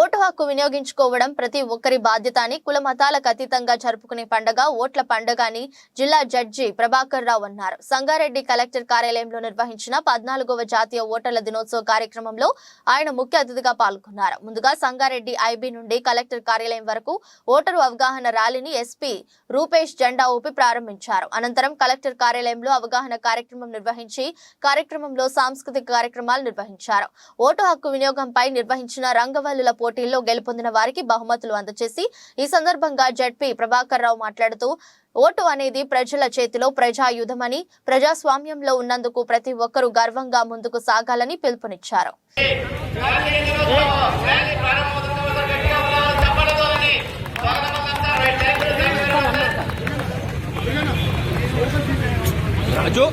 Vote హక్కు వినియోగించుకోవడం ప్రతి ఒక్కరి బాధ్యత అని కుల మతాలకు అతీతంగా జరుపుకునే పండగ ఓట్ల పండగ అని జిల్లా జడ్జి ప్రభాకర్ రావు అన్నారు. సంగారెడ్డి కలెక్టర్ కార్యాలయంలో నిర్వహించిన పద్నాలుగవ జాతీయ ఓటర్ల దినోత్సవ కార్యక్రమంలో ఆయన ముఖ్య అతిథిగా పాల్గొన్నారు. ముందుగా సంగారెడ్డి ఐబీ నుండి కలెక్టర్ కార్యాలయం వరకు ఓటరు అవగాహన ర్యాలీని ఎస్పీ రూపేష్ జెండా ఊపి ప్రారంభించారు. అనంతరం కలెక్టర్ కార్యాలయంలో అవగాహన కార్యక్రమం నిర్వహించి కార్యక్రమంలో సాంస్కృతిక కార్యక్రమాలు నిర్వహించారు. ఓటు హక్కు వినియోగంపై నిర్వహించిన రంగవల్లుల పోటీల్లో గెలుపొందిన వారికి బహుమతులు అందజేసి ఈ సందర్భంగా జడ్పీ ప్రభాకర్ రావు మాట్లాడుతూ ఓటు అనేది ప్రజల చేతిలో ప్రజాయుధమని ప్రజాస్వామ్యంలో ఉన్నందుకు ప్రతి ఒక్కరూ గర్వంగా ముందుకు సాగాలని పిలుపునిచ్చారు. రాజు.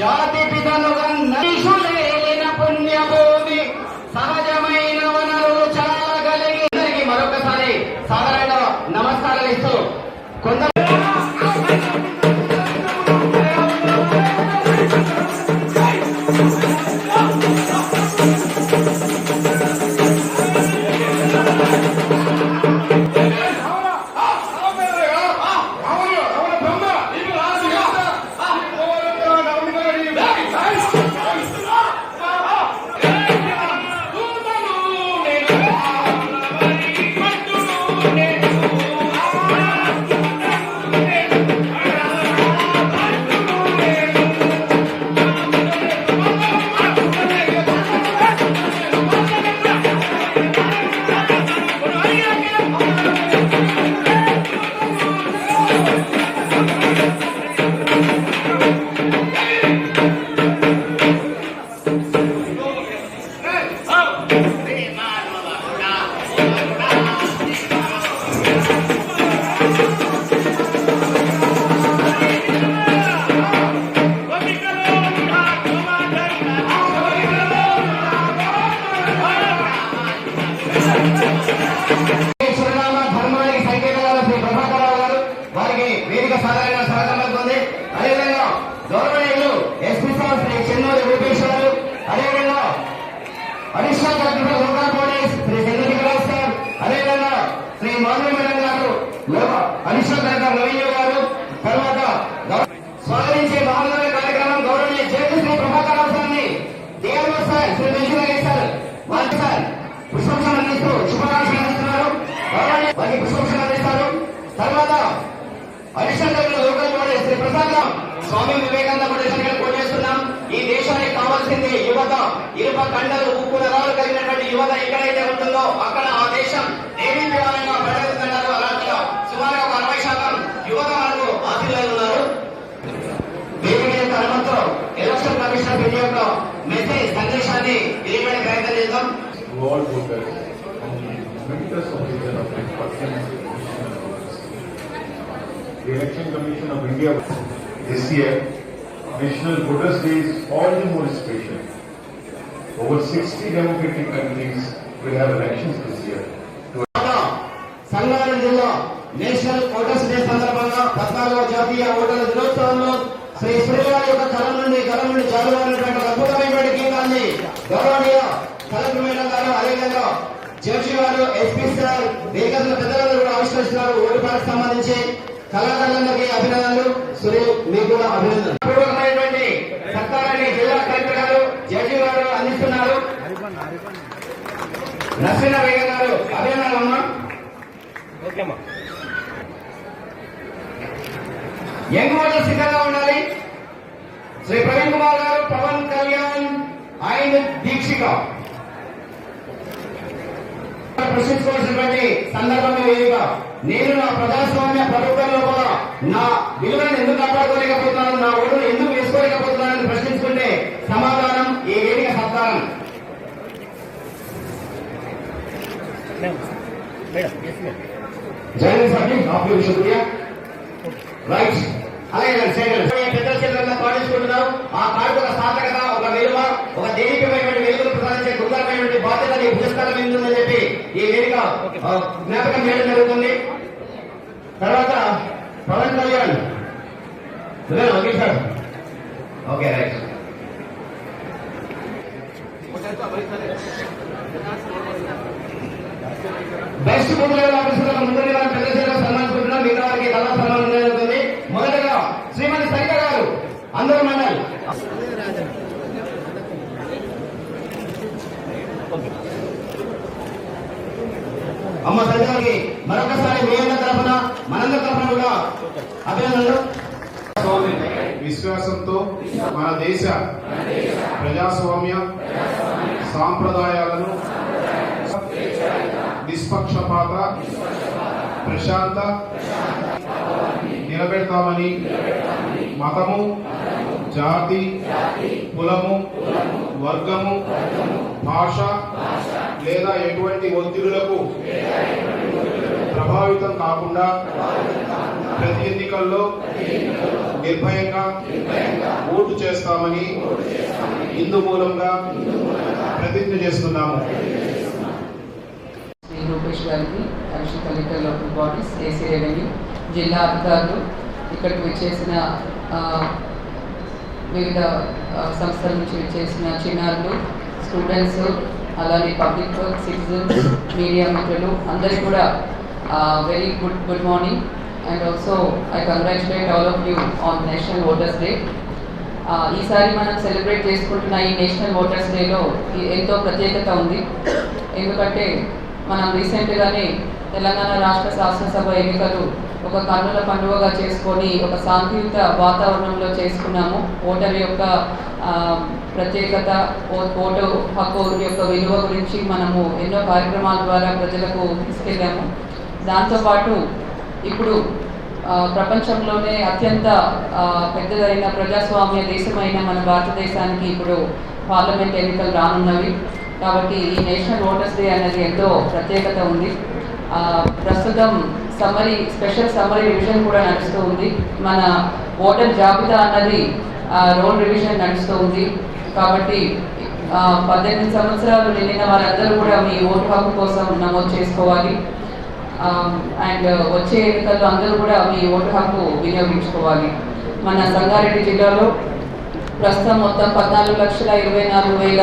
జాతి పితను నైషులేలిన పుణ్యభూమి సహజమైన వనరులు చాలా కలిగి అందరికీ మరొకసారి సాధారణ నమస్కారాలు ఇస్తూ కొంత you. Additional local Shri Prasad Swami Vivekananda foundation గారు కోట్ ఈ దేశానికి కావాల్సింది యువత. ఇరుప కండలు ఉప్పు నరాలు కలిగినటువంటి యువత ఎక్కడైతే ఉంటుందో అక్కడ ఆ దేశం దేవీ దేవాలయంగా అలాంటిగా సుమారుగా ఒక అరవై శాతం యువత మనకు ఆశీర్వాదాలు ఉన్నారు. వేదిక యొక్క ఎలక్షన్ కమిషన్ యొక్క మెసేజ్ సందేశాన్ని తెలియబడే ప్రయత్నం చేద్దాం to all voters on the Election Commission of India this year, National Voters Day is all the more special. Over 60 democratic countries will have elections this year. Sangareddy జిల్లా నేషనల్ ఓటర్స్ డే సందర్భంగా పద్నాలుగో జాతీయ ఓటర్ల దినోత్సవంలో శ్రీ సూర్యగారి యొక్క కలం నుండి కలం నుండి జారువారినటువంటి అద్భుతమైనటువంటి గీతాన్ని గౌరవనీయ కలెక్టర్ మేడం గారు అదేవిధంగా జడ్జి వారు ఎస్పీ సార్ మిగతా పెద్దలందరూ కూడా ఆవిష్కరిస్తున్నారు ఓటు సంబంధించి కళాకారులందరికీ అభినందనలు. సునీల్ మీకు కూడా అభినందనలు. పూర్వకమైనటువంటి సత్కారాన్ని జిల్లా కలెక్టర్ గారు జడ్జి గారు అందిస్తున్నారు. నర్సీన బేగం గారు అభినందనలు అమ్మా యంగ్ ఓటర్ సిద్ధంగా ఉండాలి. శ్రీ ప్రవీణ్ కుమార్ గారు పవన్ కళ్యాణ్ ఆయన దీక్షిక. ప్రశ్నించుకోవాల్సినటువంటి సందర్భంగా వేదిక. నేను నా ప్రజాస్వామ్య ప్రభుత్వం లోపల నా విలువలను ఎందుకు కాపాడుకోలేకపోతున్నాను నా ఓటును ఎందుకు వేసుకోలేకపోతున్నానని ప్రశ్నించుకుంటే సమాధానం ఈ వేదిక సత్కారం శుక్రియా రైట్ అలాగే. పెద్దల ఆ కార్డు ఒక ఒక విలువ ఒక దైవికమైనటువంటి వెలుగును ప్రసాదించే గురుతరమైనటువంటి బాధ్యత నీ పురస్కారం మీద ఉందని చెప్పి ఈ వేదిక ఆ, జ్ఞాపకం చేయడం జరుగుతుంది తర్వాత పవన్ కళ్యాణ్ ఇదేనా, okay sir okay right best booth level ఆఫీసర్ల ముందుగా పెద్ద సన్మానించుకుంటున్నాం మిగతా వారికి తర్వాత సన్మానం జరుగుతుంది మొదటగా శ్రీమతి సరిత గారు అందరూ మండలి. అమ్మ సరిత గారికి మరొకసారి మీ అందరి తరఫున మనందరి తరఫున కూడా అభినందనలు. విశ్వాసంతో మన దేశ ప్రజాస్వామ్య సాంప్రదాయాలను నిష్పక్షపాత ప్రశాంత నిలబెడతామని మతము జాతి కులము వర్గము భాష లేదా ఎటువంటి ఒత్తిడులకు ప్రభావితం కాకుండా ప్రతి ఎన్నికల్లో నిర్భయంగా ఓటు చేస్తామని ఇందు మూలంగా ప్రతిజ్ఞ చేస్తున్నాము. శ్రీ రూపేష్ గారికి additional collector local bodies AC revenue జిల్లా అధికారులు ఇక్కడికి వచ్చేసిన వివిధ సంస్థల నుంచి వచ్చేసిన చిన్నారులు స్టూడెంట్స్ అలానే పబ్లిక్ సిటిజన్స్ మీడియా మిత్రులు అందరికీ కూడా very good good morning. And also I congratulate all of you on National Voters Day ఈసారి మనం సెలబ్రేట్ చేసుకుంటున్న ఈ నేషనల్ ఓటర్స్ డేలో ఎంతో ప్రత్యేకత ఉంది. ఎందుకంటే మనం రీసెంట్గానే తెలంగాణ రాష్ట్ర శాసనసభ ఎన్నికలు ఒక కన్నుల పండుగగా చేసుకొని ఒక శాంతియుత వాతావరణంలో చేసుకున్నాము. ఓటర్ యొక్క ప్రత్యేకత ఓ- ఓటు హక్కు యొక్క విలువ గురించి మనము ఎన్నో కార్యక్రమాల ద్వారా ప్రజలకు తీసుకెళ్ళాము. దాంతోపాటు ఇప్పుడు ప్రపంచంలోనే అత్యంత పెద్దదైన ప్రజాస్వామ్య దేశమైన మన భారతదేశానికి ఇప్పుడు పార్లమెంట్ ఎన్నికలు రానున్నవి. కాబట్టి ఈ నేషనల్ ఓటర్స్ డే అనేది ఎంతో ప్రత్యేకత ఉంది. ప్రస్తుతం సమ్మరీ స్పెషల్ సమ్మరీ రివిజన్ కూడా నడుస్తూ ఉంది. మన ఓటర్ జాబితా అన్నది రోల్ రివిజన్ నడుస్తూ ఉంది. కాబట్టి పద్దెనిమిది సంవత్సరాలు నిండిన వారందరూ కూడా మీ ఓటు హక్కు కోసం నమోదు చేసుకోవాలి. Um, అండ్ uh, వచ్చే ఎన్నికల్లో అందరూ కూడా మీ ఓటు హక్కు వినియోగించుకోవాలి. మన సంగారెడ్డి జిల్లాలో ప్రస్తుతం మొత్తం పద్నాలుగు లక్షల ఇరవై నాలుగు వేల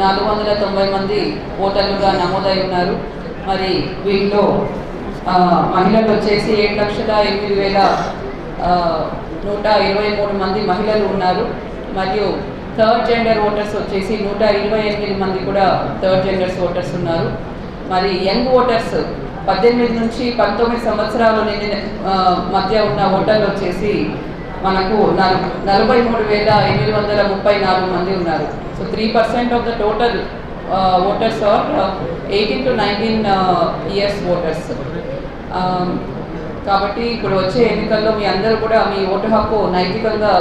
నాలుగు వందల తొంభై మంది ఓటర్లుగా నమోదై ఉన్నారు మరి వీటిలో మహిళలు వచ్చేసి ఏడు లక్షల ఎనిమిది వేల నూట ఇరవై మూడు మంది మహిళలు ఉన్నారు. మరియు థర్డ్ జెండర్ ఓటర్స్ వచ్చేసి నూట ఇరవై ఎనిమిది మంది కూడా థర్డ్ జెండర్స్ ఓటర్స్ ఉన్నారు. మరి యంగ్ ఓటర్స్ పద్దెనిమిది నుంచి పంతొమ్మిది సంవత్సరాలు నిండిన మధ్య ఉన్న ఓటర్లు వచ్చేసి మనకు నలభై మూడు వేల ఎనిమిది వందల ముప్పై నాలుగు మంది ఉన్నారు. So three percent of the total voters are eighteen to nineteen years voters కాబట్టి ఇప్పుడు వచ్చే ఎన్నికల్లో మీ అందరూ కూడా మీ ఓటు హక్కు నైతికంగా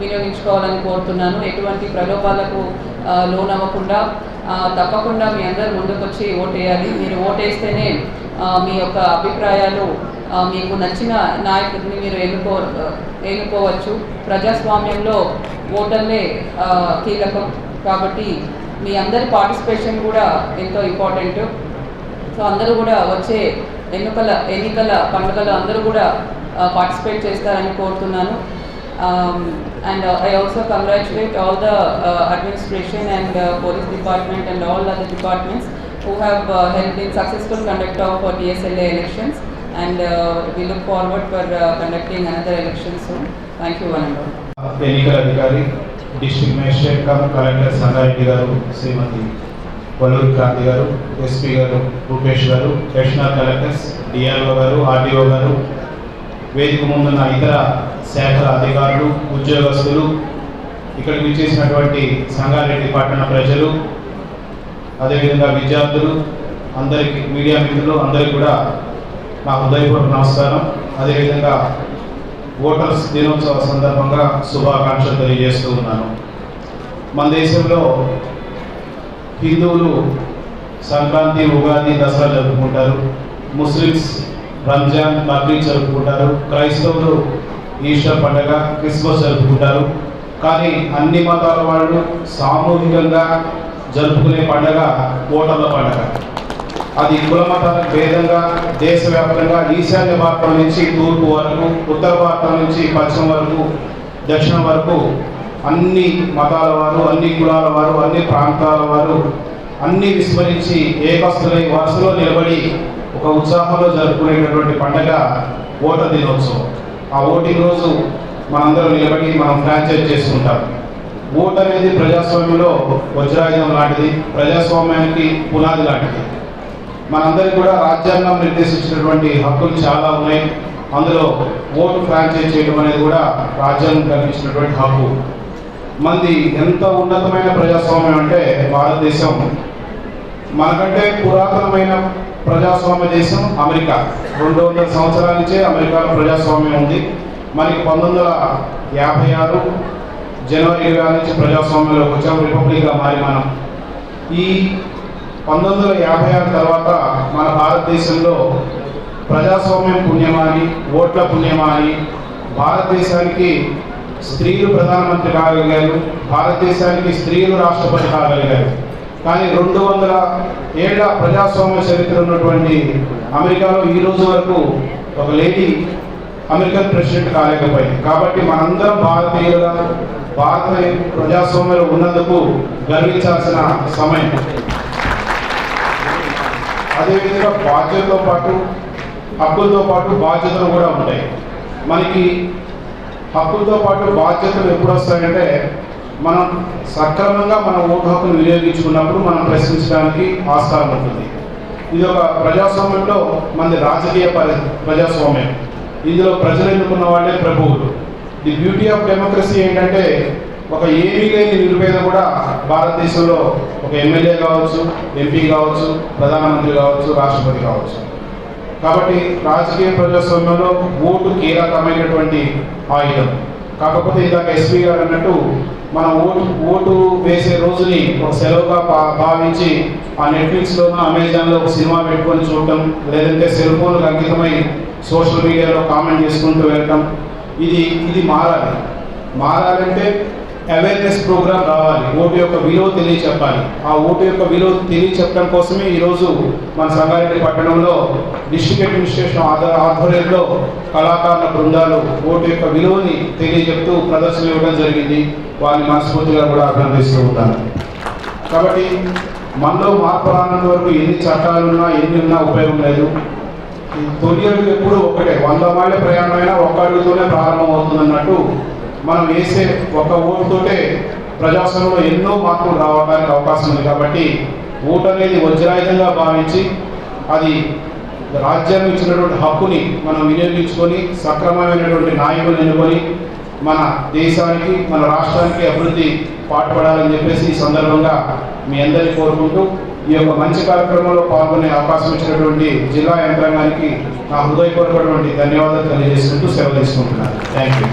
వినియోగించుకోవాలని కోరుతున్నాను. ఎటువంటి ప్రలోభాలకు ఆ, లోనవ్వకుండా తప్పకుండా మీ అందరూ ముందుకొచ్చి ఓటేయాలి. మీరు ఓటేస్తేనే మీ యొక్క అభిప్రాయాలు మీకు నచ్చిన నాయకుడిని మీరు ఎన్నుకో ఎన్నుకోవచ్చు. ప్రజాస్వామ్యంలో ఓటర్లే కీలకం కాబట్టి మీ అందరి పార్టిసిపేషన్ కూడా ఎంతో ఇంపార్టెంట్. సో అందరూ కూడా వచ్చే ఎన్నికల ఎన్నికల పండుగలు అందరూ కూడా పార్టిసిపేట్ చేస్తారని కోరుతున్నాను. Um, and uh, I also congratulate all the uh, administration and uh, police department and all other departments who have uh, helped in successful conduct of uh, DSLA elections and uh, we look forward for uh, conducting another election soon. Thank you one and all. ఎన్నికల అధికారి district magistrate cum collector Sangareddy గారు శ్రీమతి వల్లూరి క్రాంతి గారు SP గారు రూపేష్ గారు additional collectors DRO గారు RDO గారు వేదిక ముందున్న ఇతర శాఖల అధికారులు ఉద్యోగస్తులు ఇక్కడికి విచ్చేసినటువంటి సంగారెడ్డి పట్టణ ప్రజలు అదేవిధంగా విద్యార్థులు అందరికీ మీడియా మిత్రులు అందరికీ కూడా నా హృదయపూర్వక నమస్కారం. అదేవిధంగా ఓటర్స్ దినోత్సవ సందర్భంగా శుభాకాంక్షలు తెలియజేస్తూ ఉన్నాను. మన దేశంలో హిందువులు సంక్రాంతి ఉగాది దసరా జరుపుకుంటారు. ముస్లిమ్స్ రంజాన్ బక్రీద్ జరుపుకుంటారు. క్రైస్తవులు ఈస్టర్ పండగ క్రిస్మస్ జరుపుకుంటారు. కానీ అన్ని మతాల వాళ్ళు సామూహికంగా జరుపుకునే పండగ ఓటర్ల పండగ. అది కుల మతాల భేదంగా దేశవ్యాప్తంగా ఈశాన్య భారతం నుంచి తూర్పు వరకు ఉత్తర భారతం నుంచి పశ్చిమ వరకు దక్షిణం వరకు అన్ని మతాల వారు అన్ని కులాల వారు అన్ని ప్రాంతాల వారు అన్ని విస్మరించి ఏకస్తులై వరుసలో నిలబడి ఒక ఉత్సాహంలో జరుపుకునేటటువంటి పండగ ఓట దినోత్సవం. ఆ ఓటింగ్ రోజు మనందరం నిలబడి మనం ఫ్రాంచైజ్ చేసుకుంటాం. ఓట్ అనేది ప్రజాస్వామ్యంలో వజ్రాయుధం లాంటిది ప్రజాస్వామ్యానికి పునాది లాంటిది. మనందరికీ కూడా రాజ్యాంగం నిర్దేశించినటువంటి హక్కులు చాలా ఉన్నాయి. అందులో ఓటు ఫ్రాంచైజ్ చేయడం అనేది కూడా రాజ్యాంగం కల్పించినటువంటి హక్కు. మంది ఎంత ఉన్నతమైన ప్రజాస్వామ్యం అంటే భారతదేశం మనకంటే పురాతనమైన ప్రజాస్వామ్య దేశం అమెరికా. రెండు వందల సంవత్సరాల నుంచే అమెరికాలో ప్రజాస్వామ్యం ఉంది. మనకి పంతొమ్మిది వందల యాభై ఆరు జనవరి ఇరవై ఆరు నుంచి ప్రజాస్వామ్యంలోకి వచ్చాం రిపబ్లిక్గా మారి మనం. ఈ పంతొమ్మిది వందల యాభై ఆరు తర్వాత మన భారతదేశంలో ప్రజాస్వామ్యం పుణ్యమా అని ఓట్ల పుణ్యమా అని భారతదేశానికి స్త్రీలు ప్రధానమంత్రి కాగలిగారు భారతదేశానికి స్త్రీలు రాష్ట్రపతి కాగలిగారు. కానీ రెండు వందల ఏళ్ళ ప్రజాస్వామ్య చరిత్ర ఉన్నటువంటి అమెరికాలో ఈ రోజు వరకు ఒక లేడీ అమెరికన్ ప్రెసిడెంట్ కాలేకపోయింది. కాబట్టి మనందరం భారతీయుల భారత ప్రజాస్వామ్యంలో ఉన్నందుకు గర్వించాల్సిన సమయం. అదేవిధంగా బాధ్యతతో పాటు హక్కులతో పాటు బాధ్యతలు కూడా ఉంటాయి. మనకి హక్కులతో పాటు బాధ్యతలు ఎప్పుడు వస్తాయంటే మనం సక్రమంగా మన ఓటు హక్కును వినియోగించుకున్నప్పుడు మనం ప్రశ్నించడానికి ఆస్కారం ఉంటుంది. ఇది ఒక ప్రజాస్వామ్యంలో మనది రాజకీయ ప్రజాస్వామ్యం. ఇందులో ప్రజలు ఎన్నుకున్న వాళ్ళే ప్రభువులు. ది బ్యూటీ ఆఫ్ డెమోక్రసీ ఏంటంటే ఒక ఏమీ లేని నిరుపేద కూడా భారతదేశంలో ఒక ఎమ్మెల్యే కావచ్చు ఎంపీ కావచ్చు ప్రధానమంత్రి కావచ్చు రాష్ట్రపతి కావచ్చు. కాబట్టి రాజకీయ ప్రజాస్వామ్యంలో ఓటు కీలకమైనటువంటి ఆయుధం. కాకపోతే ఇందాక ఎస్పీ గారు అన్నట్టు మన ఓటు ఓటు వేసే రోజుని ఒక సెలవుగా భా- భావించి ఆ నెట్ఫ్లిక్స్లోనూ అమెజాన్లో ఒక సినిమా పెట్టుకొని చూడటం లేదంటే సెల్ ఫోన్లకు అంకితమై సోషల్ మీడియాలో కామెంట్ చేసుకుంటూ వెళ్ళటం ఇది ఇది మారాలి. మారాలంటే అవేర్నెస్ ప్రోగ్రామ్ రావాలి. ఓటు యొక్క విలువ తెలియచెప్పాలి. ఆ ఓటు యొక్క విలువ తెలియచెప్పడం కోసమే ఈరోజు మన సంగారెడ్డి పట్టణంలో డిస్ట్రిక్ట్ అడ్మినిస్ట్రేషన్ ఆధార ఆధ్వర్యంలో కళాకారుల బృందాలు ఓటు యొక్క విలువని తెలియజెప్తూ ప్రదర్శన ఇవ్వడం జరిగింది. వారిని మనస్ఫూర్తిగా కూడా అభినందిస్తూ ఉంటాను. కాబట్టి మనలో మార్పు రానంత వరకు ఎన్ని చట్టాలున్నా ఎన్ని ఉన్నా ఉపయోగం లేదు. ఈ తొలి అడుగు ఎప్పుడు ఒకటే. వంద మైళ్ళ ప్రయాణమైనా ఒక్క అడుగుతోనే ప్రారంభం అవుతుందన్నట్టు మనం వేసే ఒక ఓటుతోటే ప్రజాస్వామ్యంలో ఎన్నో మార్పులు రావడానికి అవకాశం ఉంది. కాబట్టి ఓటు అనేది వజ్రాయుధంగా భావించి అది రాజ్యాంగం ఇచ్చినటువంటి హక్కుని మనం వినియోగించుకొని సక్రమమైనటువంటి నాయకులు ఎన్నుకొని మన దేశానికి మన రాష్ట్రానికి అభివృద్ధి పాటుపడాలని చెప్పేసి ఈ సందర్భంగా మీ అందరినీ కోరుకుంటూ ఈ యొక్క మంచి కార్యక్రమంలో పాల్గొనే అవకాశం ఇచ్చినటువంటి జిల్లా యంత్రాంగానికి నా హృదయపూర్వకటువంటి ధన్యవాదాలు తెలియజేసుకుంటూ సెలవు తీసుకుంటున్నాను. Thank you